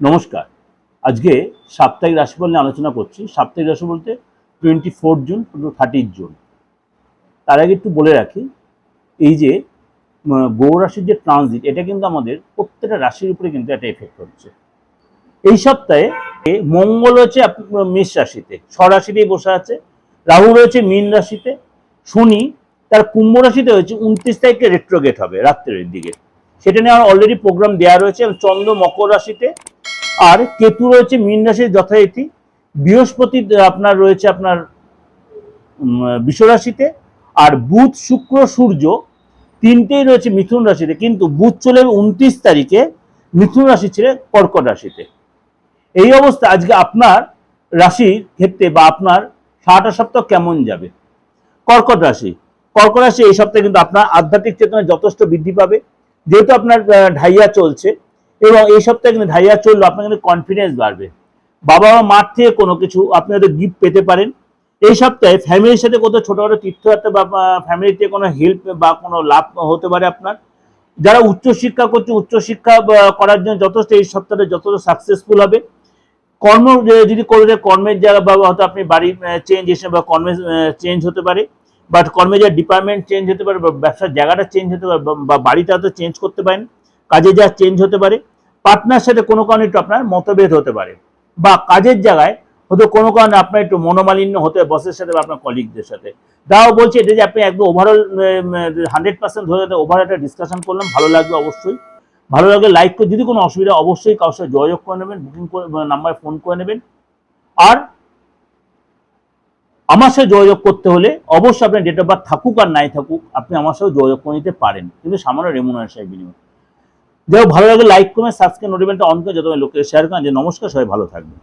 নমস্কার। আজকে সাপ্তাহিক রাশিফল নিয়ে আলোচনা করছি। সাপ্তাহিক রাশি বলতে twenty four June to thirteen June. তার আগে একটু বলে রাখি, এই যে রাশির যে ট্রানজিট এটা কিন্তু আমাদের প্রত্যেকটা রাশির উপরে কিন্তু একটা এফেক্ট হচ্ছে। এই সপ্তাহে মঙ্গল হচ্ছে মেষ রাশিতে স্বরাশিতেই বসে আছে। রাহু রয়েছে মীন রাশিতে। শনি তার কুম্ভ রাশিতে হয়েছে, উনত্রিশ তারিখে রেট্রোগেট হবে, রাত্রের দিকে। সেটা নিয়ে আমার অলরেডি প্রোগ্রাম দেওয়া রয়েছে চন্দ্র মকর রাশিতে আর কেতু রয়েছে মীন রাশির যথারীতি। বৃহস্পতি আপনার রয়েছে আপনার উম, বৃষ রাশিতে আর বুধ শুক্র সূর্য তিনটেই রয়েছে মিথুন রাশিতে। কিন্তু বুধ চলে উনত্রিশ তারিখে মিথুন রাশি ছেড়ে কর্কট রাশিতে। এই অবস্থা আজকে আপনার রাশির ক্ষেত্রে বা আপনার সারাটা সপ্তাহ কেমন যাবে? কর্কট রাশি। কর্কট রাশি এই সপ্তাহে কিন্তু আপনার আধ্যাত্মিক চেতনা যথেষ্ট বৃদ্ধি পাবে। যেহেতু আপনার ঢাইয়া চলছে এবং এই সপ্তাহে কিন্তু ঢাইয়া চলল, আপনার কিন্তু কনফিডেন্স বাড়বে। বাবা মা মাঠ থেকে কোনো কিছু আপনি হয়তো গিফট পেতে পারেন। এই সপ্তাহে ফ্যামিলির সাথে কোথাও ছোটখাটো তীর্থযাত্রা বা ফ্যামিলিতে কোনো হেল্প বা কোনো লাভ হতে পারে আপনার। যারা উচ্চশিক্ষা করছে, উচ্চশিক্ষা করার জন্য যথেষ্ট এই সপ্তাহে যথেষ্ট সাকসেসফুল হবে। কর্ম যদি করে কর্মের জায়গা বা হয়তো আপনি বাড়ি চেঞ্জ এসে বা কর্মে চেঞ্জ হতে পারে। বাট কর্মের যা ডিপার্টমেন্ট চেঞ্জ হতে পারে বা ব্যবসার জায়গাটা চেঞ্জ হতে পারে বা বাড়িটা হয়তো চেঞ্জ করতে পারেন। কাজে যা চেঞ্জ হতে পারে পার্টনার সাথে কোনো কারণে একটু আপনার মতভেদ হতে পারে, বা কাজের জায়গায় হয়তো কোনো কারণে আপনার একটু মনোমালিন্য হতে বসের সাথে বা আপনার কলিগদের সাথে। তাও বলছি, এটা যে আপনি একদম ওভারঅল হান্ড্রেড পার্সেন্ট ধরে ওভার একটা ডিসকাশন করলাম ভালো লাগবে অবশ্যই। ভালো লাগলে লাইক করে, যদি কোনো অসুবিধা অবশ্যই কারোর সাথে যোগাযোগ করে নেবেন বুকিং করে নাম্বারে ফোন করে নেবেন। আর আমার সাথে যোগাযোগ করতে হলে অবশ্যই আপনার ডেট অফ বার্থ থাকুক আর নাই থাকুক, আপনি আমার সাথে যোগাযোগ করে নিতে পারেন। কিন্তু সামান্য রেমুনারেশন বিনিময়। যাই ভালো লাগলে লাইক করবেন সাবস্ক্রাইব নোটিফিকেশনটা অন করে যত লোকের শেয়ার করেন। যে নমস্কার, সবাই ভালো থাকবেন।